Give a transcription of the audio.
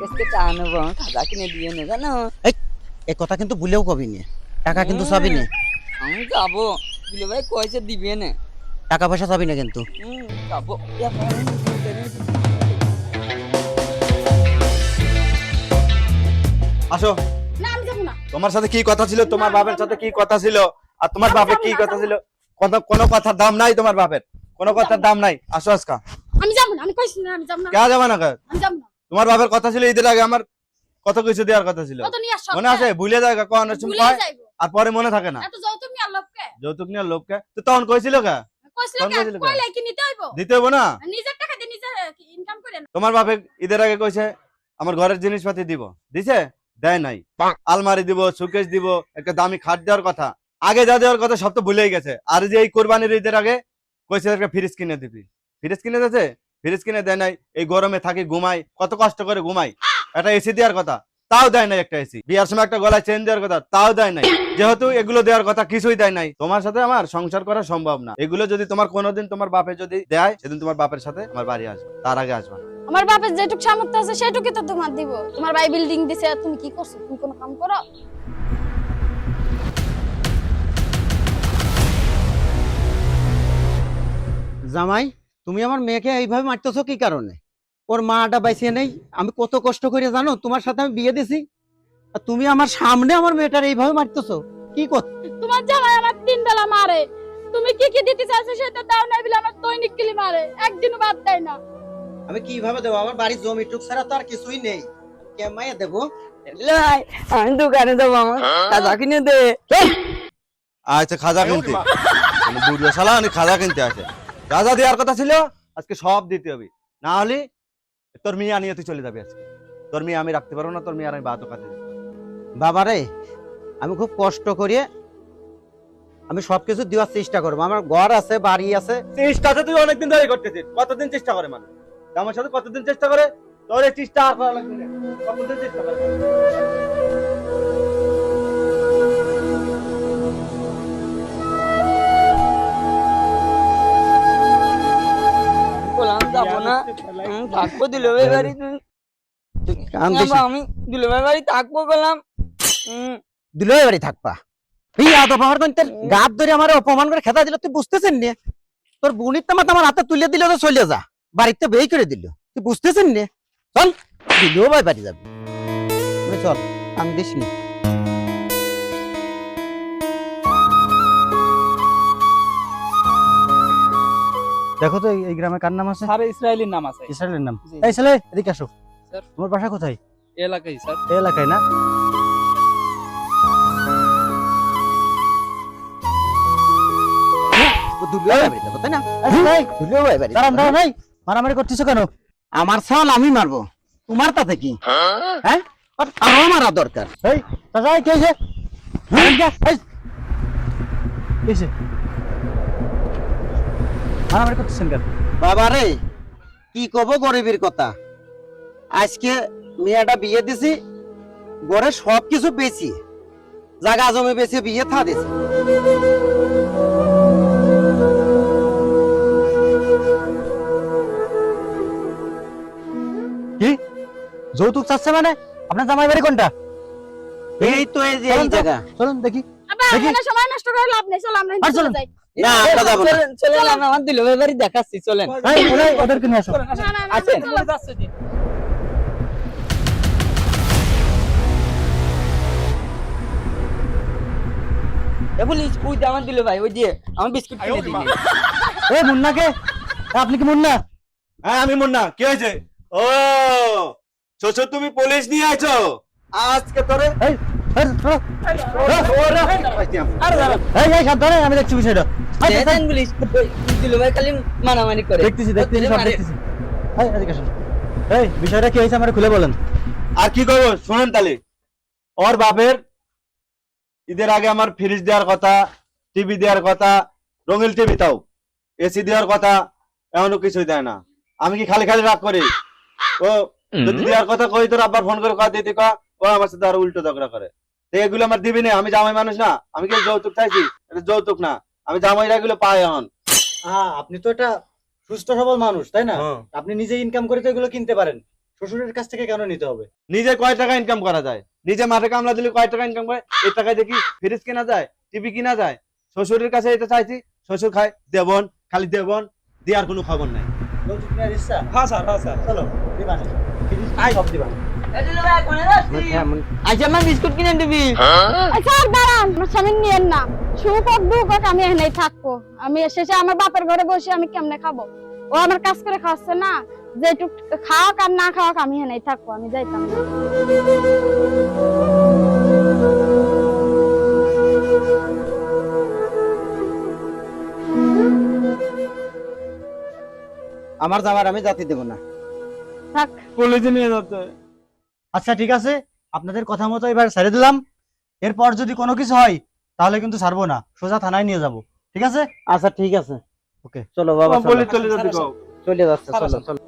কাছ নেব খাজা কিনে দিয়ে নে জানো? এই কথা কিন্তু ভুলেও কবি নে। টাকা কিন্তু নে। আমি যাব। দিলে ভাই কয়েছে দিবে না। টাকা পয়সা চাবি না কিন্তু। যাব। আসো। না আমি যাব না। তোমার সাথে কি কথা ছিল? তোমার বাপের সাথে কি কথা ছিল? আর তোমার বাপের কি কথা ছিল? কোনো কোনো কথার দাম নাই তোমার বাপের। কোনো কথার দাম নাই। আসো আজকা। আমি যাব না আমি কইছি না আমি যাব না। কে যাবে না কে? আমি যাব না। তোমার বাপের কথা ছিল ঈদের আগে আমার কত কিছু দেওয়ার কথা ছিল। মনে আছে? ভুলে যায় কখন ভুলে কয় আর পরে মনে থাকে না। যৌতুক নিয়ে লোককে যৌতুক তো তখন কইছিল কে? কইছিল তখন কে? কইছিল কে? কইলে কি নিতে হইবো? দিতে হব না। নিজের টাকা দিয়ে নিজে ইনকাম করে না? তোমার বাপে ঈদের আগে কইছে আমার ঘরের জিনিসপাতি দিব। দিছে? দেয় নাই। আলমারি দিব সুকেশ দিব একটা দামি খাট দেওয়ার কথা। আগে যা দেওয়ার কথা সব তো ভুলেই গেছে। আর যে এই কোরবানির ঈদের আগে কইছে একটা ফ্রিজ কিনে দিবি। ফ্রিজ কিনে দিয়েছে? ফ্রিজ কিনে দেয় নাই এই গরমে থাকি ঘুমাই কত কষ্ট করে ঘুমাই। একটা এসি দেওয়ার কথা তাও দেয় নাই একটা এসি বিয়ার সময় একটা গলায় চেন দেওয়ার কথা তাও দেয় নাই। যেহেতু এগুলো দেওয়ার কথা কিছুই দেয় নাই তোমার সাথে আমার সংসার করা সম্ভব না। এগুলো যদি তোমার কোনোদিন তোমার বাপে যদি দেয় সেদিন তোমার বাপের সাথে আমার বাড়ি আসবে তার আগে আসবে আমার বাপের যেটুক সামর্থ্য আছে সেটুকুই তো তোমার দিব। তোমার ভাই বিল্ডিং দিছে আর তুমি কি করছ? তুমি কোনো কাম করো? জামাই তুমি আমার মেয়েকে এইভাবে মারতেছো কি কারণে? ওর মাটা বাইসিয়ে নেই। আমি কত কষ্ট করে জানো তোমার সাথে আমি বিয়ে দিছি। আর তুমি আমার সামনে আমার মেয়েটার এইভাবে মারতেছো কি কর তোমার জামাই আমার তিন বেলা মারে। তুমি কি কি দিতে চাইছো সেটা দাও না বলে আমার দৈনিক কিলি মারে। একদিনও বাদ দেয় না। আমি কীভাবে দেবো? আমার বাড়ির জমি টুক ছাড়া তো আর কিছুই নেই। কেমাইয়া দেবো? লাই, আমি দোকানে যাব আমার খাজা কিনে দে। আচ্ছা খাজা কিনতে। মানে বুড়ো শালা উনি খাজা কিনতে আসে। রাজা দেওয়ার কথা ছিল আজকে সব দিতে হবে। না হলে তোর মেয়ে আনিয়ে তুই চলে যাবে আজকে। তোর মেয়ে আমি রাখতে পারব না তোর মেয়ে আর আমি বাতো কাজে বাবারে আমি খুব কষ্ট করিয়ে আমি সবকিছু দেওয়ার চেষ্টা করব। আমার ঘর আছে বাড়ি আছে। চেষ্টা তো তুই অনেকদিন ধরে করতেছিস। কতদিন চেষ্টা করে মানুষ? আমার সাথে কতদিন চেষ্টা করে? তোর চেষ্টা আর। কতদিন চেষ্টা করে? থাকব দিলে বাড়ি কান দিস না। আমি দিলে ভাই বাড়ি থাকব বললাম। হুম, বাড়ি থাকবা? এই আদব আমার কইতে গাত ধরে আমার অপমান করে খেতা দিল তুই বুঝতেছেন নে? তোর বুনির তামাত আমার হাতে তুলে দিলে তো চলে যা। বাড়িতে বেই করে দিল। তুই বুঝতেছেন নে? চল দিলেও ভাই বাড়ি যাবি। চল কান দিস নি। দেখো তো এই- গ্রামে কার নাম আছে? স্যার ইসরায়েলের নাম আছে। ইসরায়েলের নাম। এই ছেলে এদিকে আসো। স্যার। তোমার বাসা কোথায়? এলাকায় স্যার। এলাকায় না। মারামারি করতেছো কেন? আমার সাল আমি মারবো। তোমার তাতে কি? হ্যাঁ? আর আরও মারা দরকার। এই চাচা কে হয়েছে মারামারি করতেছেন কেন বাবা রে কি কব গরিবের কথা? আজকে মেয়েটা বিয়ে দিছি গড়ে সব কিছু বেশি জাগা জমি বেশি বিয়ে থা দিছি। কি? যৌতুক চাচ্ছে মানে? আপনার জামাই বাড়ি কোনটা? এই তো এই যে এই জায়গা। চলুন দেখি। দেখি। সময় নষ্ট করে লাভ নেই চলো আমরা। যাই। না আমরা যাব না। চলেন চলেন আমার দিলে ভাই দেখাচ্ছি চলেন। ওদেরকে নিয়ে আসো। আছেন? ওই যে আমার দিলে ভাই ওই যে আমার বিস্কুট কিনে দিবি। এই মুন্নাকে? আপনি কি মুন্না? হ্যাঁ আমি মুন্না। কি হয়েছে? ও তুমি পুলিশ নিয়ে আছো আজকে তোরে আমি দেখছি বিষয়টা কি হয়েছে আমার খুলে বলেন আর কি করব তাহলে ওর বাপের ঈদের আগে আমার ফ্রিজ দেওয়ার কথা টিভি দেওয়ার কথা রঙিন টিভি তাও এসি দেওয়ার কথা এমনও কিছুই দেয় না আমি কি খালি খালি রাগ করি ও, যদি দেওয়ার কথা কই, তোর আব্বার ফোন করে কথা দিতে ও আমার সাথে আরও উল্টো ঝগড়া করে। এগুলো আমার দিবি না আমি জামাই মানুষ না আমি কি যৌতুক চাইছি এটা যৌতুক না আমি জামাইরা এগুলো পাই এখন। হ্যাঁ আপনি তো এটা সুস্থ সবল মানুষ তাই না? হ্যাঁ। আপনি নিজে ইনকাম করে তো এগুলো কিনতে পারেন। শ্বশুরের কাছ থেকে কেন নিতে হবে? নিজে কয় টাকা ইনকাম করা যায়? নিজে মাঠে কামলা দিলে কয় টাকা ইনকাম করে? এই টাকায় দেখি ফ্রিজ কিনা যায় টিভি কিনা যায়। শ্বশুরের কাছে এটা চাইছি শ্বশুর খায় দেবন খালি দেবন দেওয়ার কোনো খবর নাই। হ্যাঁ স্যার হ্যাঁ স্যার। চলো দিবানে সব দিবানে যাচ্ছি আচ্ছা আমার বিস্কুট কিনে দিবি? আচ্ছা আর দাঁড়ান আমার স্বামী নিয়েন না। সুখ হোক দুঃখ হোক আমি এখানেই থাকব। আমি শেষে আমার বাপের ঘরে বসে আমি কেমনে খাব? ও আমার কাজ করে খাওয়াচ্ছে না। যেটুক খাওয়াক আর না খাওয়াক আমি এখানেই থাকব আমি যাইতাম আমার যাওয়ার আমি জাতি দেব না। থাক। পুলিশে নিয়ে যাচ্ছে। আচ্ছা ঠিক আছে। আপনাদের কথা মতো এবার ছেড়ে দিলাম। এরপর যদি কোনো কিছু হয় তাহলে কিন্তু ছাড়বো না। সোজা থানায় নিয়ে যাব। ঠিক আছে? আচ্ছা ঠিক আছে। ওকে। চলো বাবা চলে। যাচ্ছে চলে। চলো।